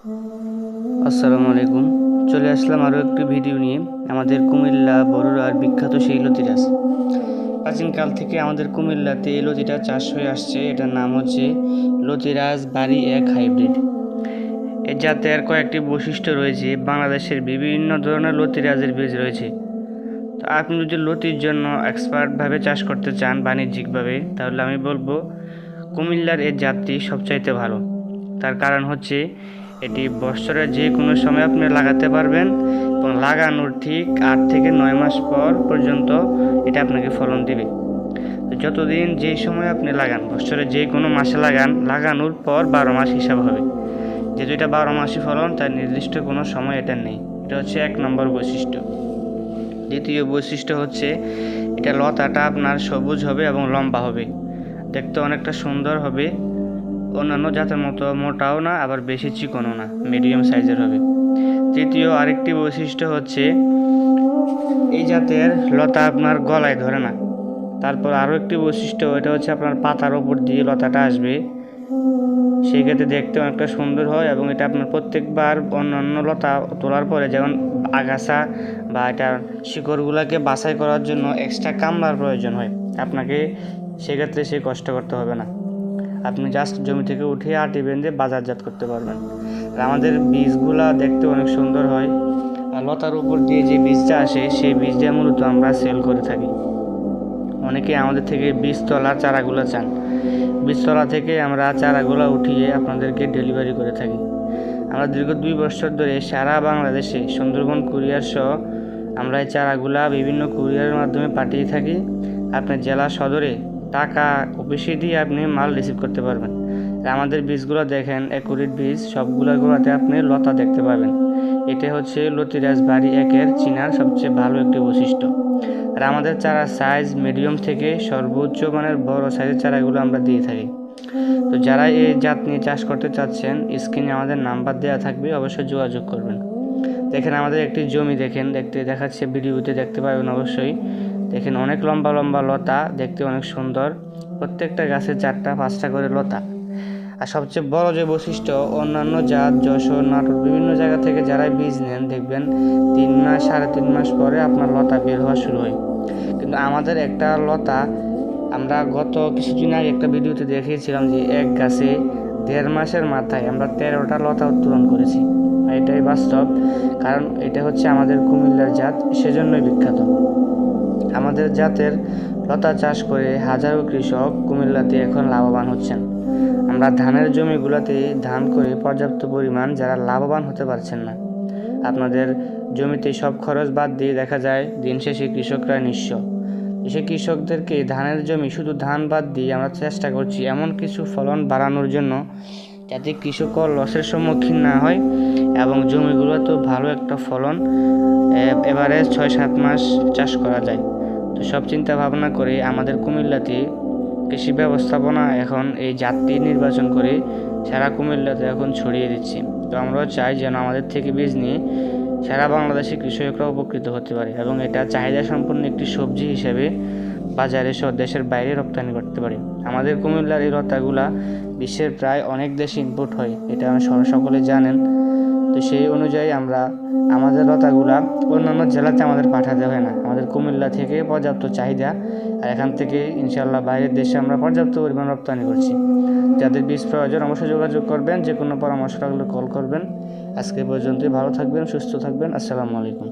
আসসালামু আলাইকুম। চলে আসলাম আরও একটি ভিডিও নিয়ে। আমাদের কুমিল্লা বড়ুরার বিখ্যাত সেই লতিরাজ প্রাচীনকাল থেকে আমাদের কুমিল্লাতে এই লতিটা চাষ হয়ে আসছে। এটার নাম হচ্ছে লতিরাজ বাড়ি এক হাইব্রিড। এর জাতের কয়েকটি বৈশিষ্ট্য রয়েছে। বাংলাদেশের বিভিন্ন ধরনের লতিরাজের বীজ রয়েছে। তো আপনি যদি লতির জন্য এক্সপার্টভাবে চাষ করতে চান বাণিজ্যিকভাবে, তাহলে আমি বলব কুমিল্লার এই জাতটি সবচাইতে ভালো। তার কারণ হচ্ছে এটি বছরের যে কোনো সময় আপনি লাগাতে পারবেন এবং লাগানোর ঠিক আট থেকে নয় মাস পর পর্যন্ত এটা আপনাকে ফলন দিবে। যতদিন যেই সময় আপনি লাগান, বছরের যে কোনো মাসে লাগান, লাগানোর পর বারো মাস হিসাব হবে। যেহেতু এটা বারো মাসই ফলন তার নির্দিষ্ট কোনো সময় এটা নেই। এটা হচ্ছে এক নম্বর বৈশিষ্ট্য। দ্বিতীয় বৈশিষ্ট্য হচ্ছে, এটা লতাটা আপনার সবুজ হবে এবং লম্বা হবে। দেখতে অনেকটা সুন্দর হবে। অন্যান্য জাতের মতো মোটাও না, আবার বেশি চিকনও না মিডিয়াম সাইজের হবে। তৃতীয় আরেকটি বৈশিষ্ট্য হচ্ছে, এই জাতের লতা আপনার গলায় ধরে না। তারপর আরও একটি বৈশিষ্ট্য, এটা হচ্ছে আপনার পাতার ওপর দিয়ে লতাটা আসবে। সেক্ষেত্রে দেখতে অনেকটা সুন্দর হয় এবং এটা আপনার প্রত্যেকবার অন্যান্য লতা তোলার পরে যেমন আগাছা বা এটার শিকড়গুলোকে বাছাই করার জন্য এক্সট্রা কামলার প্রয়োজন হয়। আপনাকে সেক্ষেত্রে সে কষ্ট করতে হবে না। আপনি জাস্ট জমি থেকে উঠিয়ে আটি বেঁধে বাজারজাত করতে পারবেন। আর আমাদের বীজগুলা দেখতে অনেক সুন্দর হয়। আর লতার উপর দিয়ে যে বীজটা আসে, সেই বীজটা মূলত আমরা সেল করে থাকি। অনেকে আমাদের থেকে বীজতলার চারাগুলো চান। বীজতলা থেকে আমরা চারাগুলো উঠিয়ে আপনাদেরকে ডেলিভারি করে থাকি। আমরা দীর্ঘ দুই বছর ধরে সারা বাংলাদেশে সুন্দরবন কুরিয়ার সহ আমরা এই চারাগুলা বিভিন্ন কুরিয়ারের মাধ্যমে পাঠিয়ে থাকি। আপনার জেলা সদরে টাকা অফিসে দিয়ে আপনি মাল রিসিভ করতে পারবেন। আমাদের বীজগুলো দেখেন একুরিট বীজ, সবগুলোগুলোতে আপনি লতা দেখতে পাবেন। এটা হচ্ছে লতিরাজ বাড়ি একের চীনার সবচেয়ে ভালো একটি বৈশিষ্ট্য। আর আমাদের চারা সাইজ মিডিয়াম থেকে সর্বোচ্চ মানের বড় সাইজের চারাগুলো আমরা দিয়ে থাকি। তো যারা এই জাত নিয়ে চাষ করতে চাচ্ছেন স্ক্রিনে আমাদের নাম্বার দেওয়া থাকবে, অবশ্যই যোগাযোগ করবেন। দেখেন আমাদের একটি জমি দেখেন, দেখতে দেখাচ্ছে, ভিডিওতে দেখতে পাবেন অবশ্যই। দেখেন অনেক লম্বা লম্বা লতা, দেখতে অনেক সুন্দর। প্রত্যেকটা গাছে চারটা, পাঁচটা করে লতা। আর সবচেয়ে বড় যে বৈশিষ্ট্য, অন্যান্য জাত, যশোর, নাটোর, বিভিন্ন জায়গা থেকে যারাই বীজ নেন, দেখবেন তিন মাস, সাড়ে তিন মাস পরে আপনার লতা বের হওয়া শুরু হয়। কিন্তু আমাদের একটা লতা, আমরা গত কিছুদিন আগে একটা ভিডিওতে দেখিয়েছিলাম যে এক গাছে দেড় মাসের মাথায় আমরা তেরোটা লতা উত্তোলন করেছি। এটাই বাস্তব, কারণ এটা হচ্ছে আমাদের কুমিল্লার জাত, সেজন্যই বিখ্যাত। আমাদের জাতের লতা চাষ করে হাজারো কৃষক কুমিল্লাতে এখন লাভবান হচ্ছেন। আমরা ধানের জমিগুলোতে ধান করে পর্যাপ্ত পরিমাণ যারা লাভবান হতে পারছেন না। আপনাদের জমিতে সব খরচ বাদ দিয়ে দেখা যায়, দিন শেষে কৃষকরা নিঃস্ব। সে কৃষকদেরকে ধানের জমি শুধু ধান বাদ দিয়ে আমরা চেষ্টা করছি এমন কিছু ফলন বাড়ানোর জন্য যাতে কৃষকও লসের সম্মুখীন না হয় এবং জমিগুলো তো ভালো একটা ফলন এবারে ছয় সাত মাস চাষ করা যায়। তো সব চিন্তা ভাবনা করে আমাদের কুমিল্লাতে কৃষি ব্যবস্থাপনা এখন এই জাতটি নির্বাচন করে সারা কুমিল্লাতে এখন ছড়িয়ে দিচ্ছি। তো আমরাও চাই যেন আমাদের থেকে বীজ নিয়ে সারা বাংলাদেশে কৃষকরা উপকৃত হতে পারে এবং এটা চাহিদা সম্পন্ন একটি সবজি হিসেবে বাজারে সহ দেশের বাইরে রপ্তানি করতে পারি। আমাদের কুমিল্লার এই লতাগুলা বিশ্বের প্রায় অনেক দেশে ইনপুট হয়, এটা সকলে জানেন। তো সেই অনুযায়ী আমরা আমাদের লতাগুলা অন্যান্য জেলাতে আমাদের পাঠাতে হয় না। আমাদের কুমিল্লা থেকে পর্যাপ্ত চাহিদা আর এখান থেকে ইনশাল্লাহ বাইরের দেশে আমরা পর্যাপ্ত পরিমাণ রপ্তানি করছি। যাদের বীজ প্রয়োজন অবশ্যই যোগাযোগ করবেন, যে কোনো পরামর্শ লাগলে কল করবেন। আজকে পর্যন্তই, ভালো থাকবেন, সুস্থ থাকবেন, আসসালামু আলাইকুম।